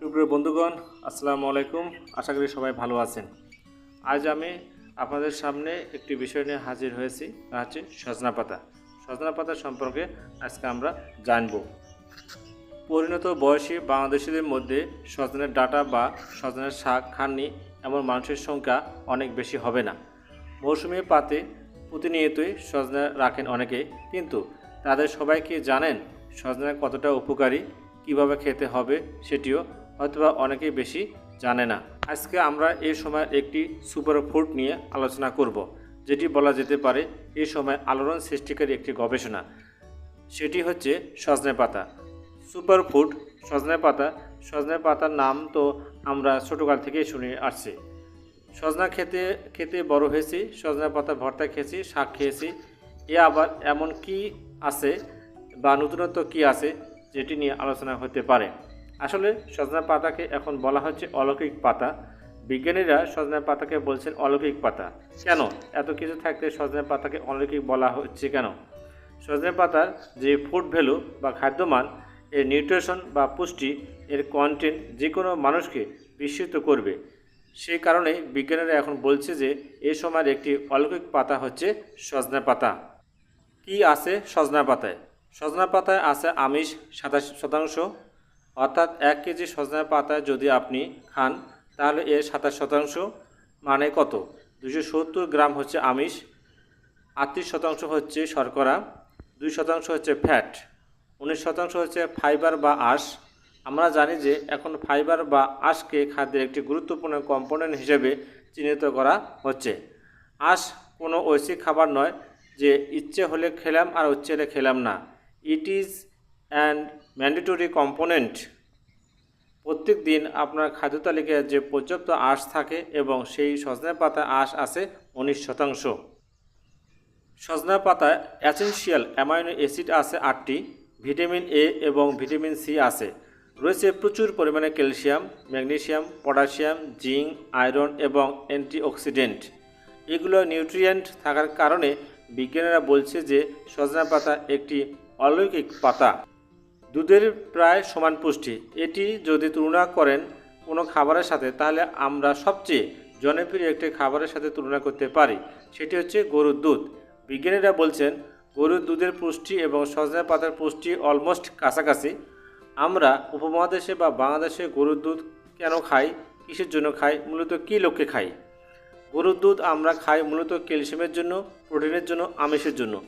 সুপ্রিয় বন্ধুগণ, আসসালামু আলাইকুম। আশা করি সবাই ভালো আছেন। আজ আমি আপনাদের সামনে একটি বিষয় নিয়ে হাজির হয়েছি, তা হচ্ছে সজনা পাতা। সজনা পাতা সম্পর্কে আজকে আমরা জানব। পরিণত বয়সী বাংলাদেশিদের মধ্যে সজনের ডাটা বা সজনের শাক খাননি এমন মানুষের সংখ্যা অনেক বেশি হবে না। মৌসুমি পাতে প্রতিনিয়তই সজনা রাখেন অনেকে, কিন্তু তাদের সবাইকে জানেন সজনা কতটা উপকারী, কীভাবে খেতে হবে সেটিও হয়তোবা অনেকেই বেশি জানে না। আজকে আমরা এই সময় একটি সুপার ফুড নিয়ে আলোচনা করব, যেটি বলা যেতে পারে এই সময় আলোড়ন সৃষ্টিকারী একটি গবেষণা। সেটি হচ্ছে সজনে পাতা। সুপার ফুড সজনে পাতা। সজনে পাতার নাম তো আমরা ছোটোকাল থেকেই শুনে আসছি। সজনা খেতে খেতে বড় হয়েছি, সজনা পাতা ভর্তা খেয়েছি, শাক খেয়েছি। এ আবার এমন কি আছে বা নতুনত্ব কি আছে, যেটি নিয়ে আলোচনা হতে পারে? আসলে সজনা পাতাকে এখন বলা হচ্ছে অলৌকিক পাতা। বিজ্ঞানীরা সজনা পাতাকে বলছেন অলৌকিক পাতা। কেন? এত কিছু থাকতে সজনা পাতাকে অলৌকিক বলা হচ্ছে কেন? সজনে পাতার যে ফুড ভ্যালু বা খাদ্যমান, এর নিউট্রিশন বা পুষ্টি, এর কন্টেন্ট যে কোনো মানুষকে বিস্মিত করবে। সেই কারণে বিজ্ঞানীরা এখন বলছে যে এ সময়ের একটি অলৌকিক পাতা হচ্ছে সজনা পাতা। কি আছে সজনা পাতায়? সজনা পাতায় আছে আমিষ সাতাশ শতাংশ অর্থাৎ এক কেজি সজনা পাতা যদি আপনি খান, তাহলে এর সাতাশ শতাংশ মানে কত? দুশো সত্তর গ্রাম হচ্ছে আমিষ, আটত্রিশ শতাংশ হচ্ছে শর্করা, দুই শতাংশ হচ্ছে ফ্যাট, উনিশ শতাংশ হচ্ছে ফাইবার বা আঁশ। আমরা জানি যে এখন ফাইবার বা আঁশকে খাদ্যের একটি গুরুত্বপূর্ণ কম্পোনেন্ট হিসেবে চিহ্নিত করা হচ্ছে। আঁশ কোনো ঐশিক খাবার নয় যে ইচ্ছে হলে খেলাম আর ইচ্ছে হলে খেলাম না। It is and mandatory component প্রত্যেক দিন আপনার খাদ্য তালিকায় যে পর্যাপ্ত আঁশ থাকে এবং সেই সজনে পাতা আঁশ আছে উনিশ শতাংশ। সজনা পাতায় অ্যাসেনশিয়াল অ্যামাইনো অ্যাসিড আছে আটটি ভিটামিন এ এবং ভিটামিন সি আছে। রয়েছে প্রচুর পরিমাণে calcium magnesium potassium zinc iron এবং অ্যান্টিঅক্সিডেন্ট এগুলো নিউট্রিয়েন্ট থাকার কারণে বিজ্ঞানীরা বলছে যে সজনা পাতা একটি অলৌকিক পাতা। দুধের প্রায় সমান পুষ্টি। এটি যদি তুলনা করেন কোনো খাবারের সাথে, তাহলে আমরা সবচেয়ে জনপ্রিয় একটি খাবারের সাথে তুলনা করতে পারি। সেটি হচ্ছে গরুর দুধ। বিজ্ঞানীরা বলছেন, গরুর দুধের পুষ্টি এবং সজনে পাতার পুষ্টি অলমোস্ট কাছাকাছি। আমরা উপমহাদেশে বা বাংলাদেশে গরুর দুধ কেন খাই, কিসের জন্য খাই, মূলত কী লক্ষ্যে খাই? গরুর দুধ আমরা খাই মূলত ক্যালসিয়ামের জন্য, প্রোটিনের জন্য, আমিষের জন্য।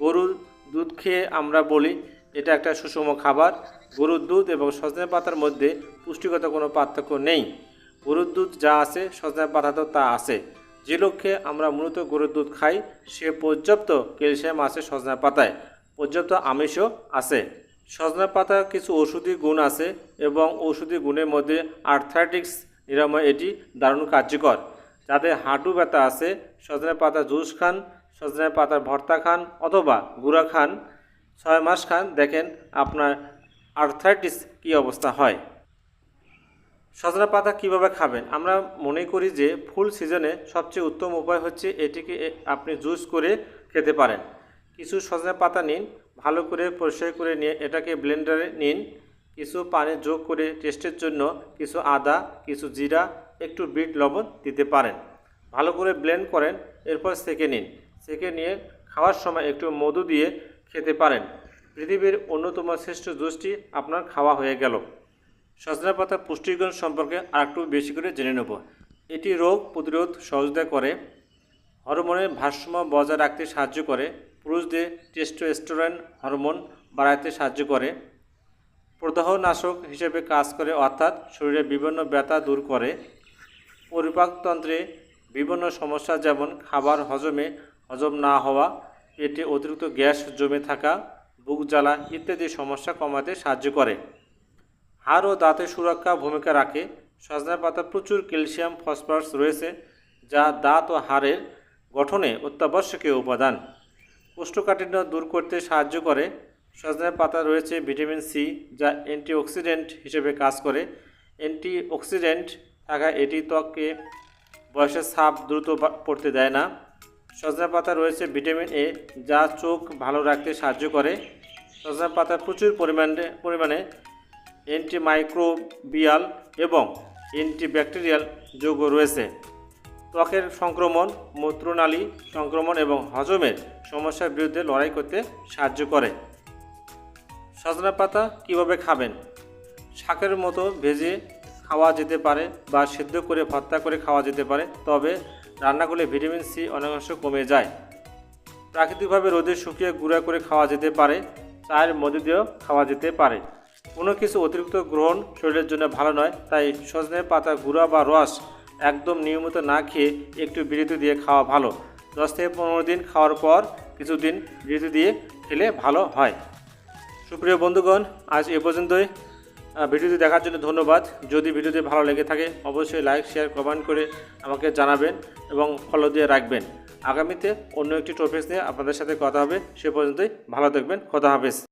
গরুর দুধ খেয়ে আমরা বলি এটা একটা সুষম খাবার। গরুর দুধ এবং সজনে পাতার মধ্যে পুষ্টিগত কোনো পার্থক্য নেই। গরুর দুধ যা আছে, সজনে পাতাতেও তা আছে। যে লক্ষ্যে আমরা মূলত গরুর দুধ খাই, সে পর্যাপ্ত ক্যালসিয়াম আছে সজনে পাতায়। পর্যাপ্ত আমিষও আছে। সজনে পাতার কিছু ওষুধি গুণ আছে এবং ঔষধি গুণের মধ্যে আর্থাইটিক্স নিরাময় এটি দারুণ কার্যকর। যাদের হাঁটু ব্যথা আছে, সজনে পাতা জুস খান, সজনে পাতার ভর্তা খান অথবা গুঁড়া খান ছয় মাস খান দেখেন আপনার আর্থাইটিস কী অবস্থা হয়। সজনা পাতা কীভাবে খাবেন? আমরা মনে করি যে ফুল সিজনে সবচেয়ে উত্তম উপায় হচ্ছে এটিকে আপনি জুস করে খেতে পারেন। কিছু সজনা পাতা নিন, ভালো করে পরিষ্কার করে নিয়ে এটাকে ব্লেন্ডারে নিন। কিছু পানি যোগ করে টেস্টের জন্য কিছু আদা, কিছু জিরা, একটু বিট লবণ দিতে পারেন। ভালো করে ব্লেন্ড করেন, এরপর সেকে নিন। সেকে নিয়ে খাওয়ার সময় একটু মধু দিয়ে খেতে পারেন। পৃথিবীর অন্যতম শ্রেষ্ঠ জুসটি আপনার খাওয়া হয়ে গেল। সজনা পাতা পুষ্টিগুণ সম্পর্কে আরেকটু বেশি করে জেনে নেব। এটি রোগ প্রতিরোধ সহযোগিতা করে, হরমোনের ভারসাম্য বজায় রাখতে সাহায্য করে, পুরুষদের টেস্টোস্টেরন হরমোন বাড়াতে সাহায্য করে, প্রদাহনাশক হিসেবে কাজ করে, অর্থাৎ শরীরে বিভিন্ন ব্যথা দূর করে। পরিপাকতন্ত্রে বিভিন্ন সমস্যা যেমন খাবার হজমে হজম না হওয়া পেটে অতিরিক্ত গ্যাস জমে থাকা, বুক জ্বালা ইত্যাদি সমস্যা কমাতে সাহায্য করে। হাড় ও দাঁতের সুরক্ষা ভূমিকা রাখে। সজনা পাতা প্রচুর ক্যালসিয়াম, ফসফরাস রয়েছে, যা দাঁত ও হাড়ের গঠনে অত্যাবশ্যকীয় উপাদান। কোষ্ঠকাঠিন্য দূর করতে সাহায্য করে। সজনা পাতা রয়েছে ভিটামিন সি, যা অ্যান্টিঅক্সিডেন্ট হিসেবে কাজ করে। অ্যান্টিঅক্সিডেন্ট থাকা এটি ত্বককে বয়সের ছাপ দ্রুত পড়তে দেয় না। সজনা পাতা রয়েছে ভিটামিন এ, যা চোখ ভালো রাখতে সাহায্য করে। সজনা পাতা প্রচুর পরিমাণে পরিমাণে অ্যান্টিমাইক্রোবিয়াল এবং অ্যান্টিব্যাকটেরিয়াল যৌগ রয়েছে। ত্বকের সংক্রমণ, মূত্রনালী সংক্রমণ এবং হজমের সমস্যার বিরুদ্ধে লড়াই করতে সাহায্য করে। সজনা পাতা কীভাবে খাবেন? শাকের মতো ভেজে খাওয়া যেতে পারে বা সিদ্ধ করে, ভর্তা করে খাওয়া যেতে পারে। তবে রান্না করলে ভিটামিন সি অনেকাংশ কমে যায়। প্রাকৃতিকভাবে রোদে শুকিয়ে গুঁড়া করে খাওয়া যেতে পারে, চায়ের মধ্যে দিয়েও খাওয়া যেতে পারে। কোনো কিছু অতিরিক্ত গ্রহণ শরীরের জন্য ভালো নয়, তাই সজনে পাতা গুঁড়া বা রস একদম নিয়মিত না খেয়ে একটু বিরতি দিয়ে খাওয়া ভালো। দশ থেকে পনেরো দিন খাওয়ার পর কিছুদিন বিরতি দিয়ে খেলে ভালো হয়। সুপ্রিয় বন্ধুগণ, আজ এ পর্যন্তই। ভিডিওটি দেখার জন্য ধন্যবাদ। যদি ভিডিওটি ভালো লেগে থাকে, অবশ্যই লাইক শেয়ার কমেন্ট করে আমাকে জানাবেন এবং ফলো দিয়ে রাখবেন। আগামীতে অন্য একটি টপিক নিয়ে আপনাদের সাথে কথা হবে। সে পর্যন্তই ভালো থাকবেন। খোদা হাফেজ।